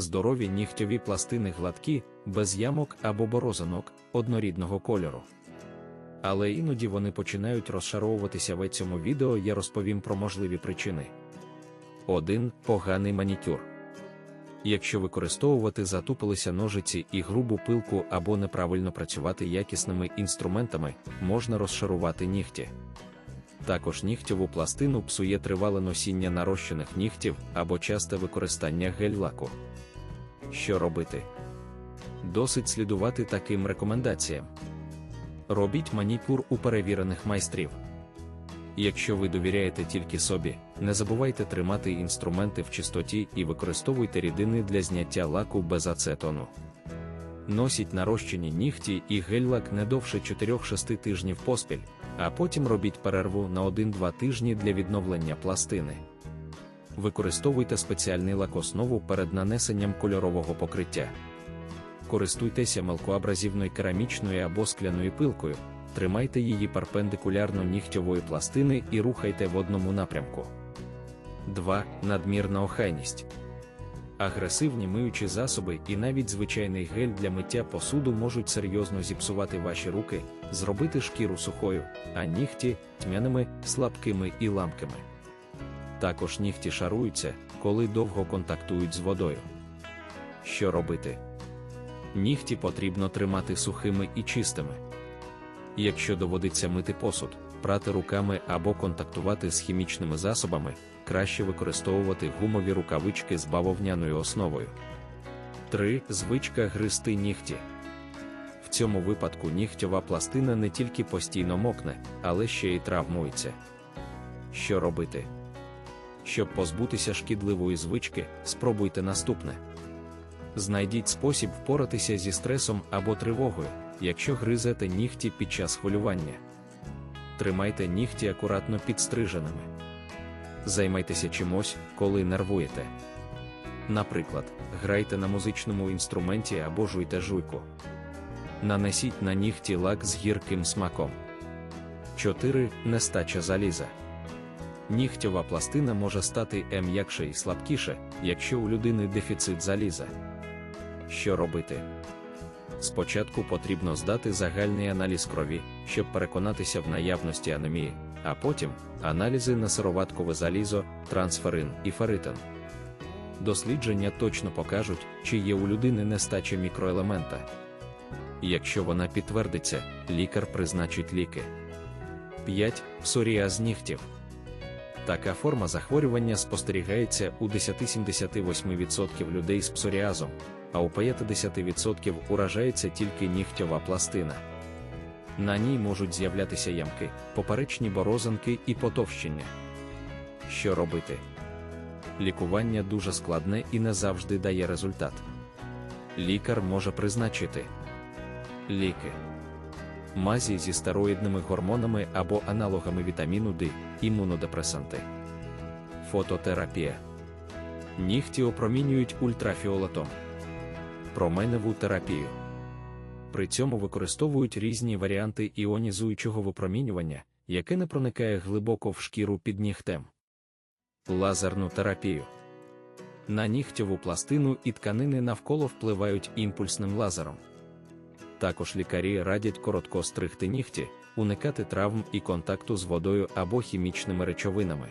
здорові нігтьові пластини гладкі, без ямок або борозинок, однорідного кольору. Але іноді вони починають розшаровуватися в цьому відео я розповім про можливі причини. 1. Поганий манікюр. Якщо використовувати затупилися ножиці і грубу пилку або неправильно працювати якісними інструментами, можна розшарувати нігті. Також нігтєву пластину псує тривале носіння нарощених нігтів або часте використання гель-лаку. Що робити? Досить слідувати таким рекомендаціям. Робіть манікюр у перевірених майстрів. Якщо ви довіряєте тільки собі, не забувайте тримати інструменти в чистоті і використовуйте рідини для зняття лаку без ацетону. Носіть нарощені нігті і гель-лак не довше 4-6 тижнів поспіль, а потім робіть перерву на 1-2 тижні для відновлення пластини. Використовуйте спеціальний лакоснову перед нанесенням кольорового покриття. Користуйтеся мелкоабразивною керамічною або скляною пилкою, тримайте її перпендикулярно нігтьової пластини і рухайте в одному напрямку. 2. Надмірна охайність. Агресивні миючі засоби і навіть звичайний гель для миття посуду можуть серйозно зіпсувати ваші руки, зробити шкіру сухою, а нігті тьмяними, слабкими і ламкими. Також нігті шаруються, коли довго контактують з водою. Що робити? Нігті потрібно тримати сухими і чистими. Якщо доводиться мити посуд, прати руками або контактувати з хімічними засобами, краще використовувати гумові рукавички з бавовняною основою. 3. Звичка гристи нігті. В цьому випадку нігтьова пластина не тільки постійно мокне, але ще й травмується. Що робити? Щоб позбутися шкідливої звички, спробуйте наступне. Знайдіть спосіб впоратися зі стресом або тривогою, якщо гризете нігті під час хвилювання. Тримайте нігті акуратно підстриженими. Займайтеся чимось, коли нервуєте. Наприклад, грайте на музичному інструменті або жуйте жуйку. Нанесіть на нігті лак з гірким смаком. 4. Нестача заліза. Нігтєва пластина може стати м'якше і слабкіше, якщо у людини дефіцит заліза. Що робити? Спочатку потрібно здати загальний аналіз крові, щоб переконатися в наявності анемії, а потім аналізи на сироваткове залізо, трансферин і ферритин. Дослідження точно покажуть, чи є у людини нестача мікроелемента. Якщо вона підтвердиться, лікар призначить ліки. 5. Псоріаз нігтів. Така форма захворювання спостерігається у 10-78% людей з псоріазом, а у 50% уражається тільки нігтьова пластина. На ній можуть з'являтися ямки, поперечні борозинки і потовщення. Що робити? Лікування дуже складне і не завжди дає результат. Лікар може призначити ліки, мазі зі стероїдними гормонами або аналогами вітаміну D, імунодепресанти, фототерапія. Нігті опромінюють ультрафіолетом променеву терапію. При цьому використовують різні варіанти іонізуючого випромінювання, яке не проникає глибоко в шкіру під нігтем. Лазерну терапію. На нігтєву пластину і тканини навколо впливають імпульсним лазером. Також лікарі радять коротко стригти нігті, уникати травм і контакту з водою або хімічними речовинами.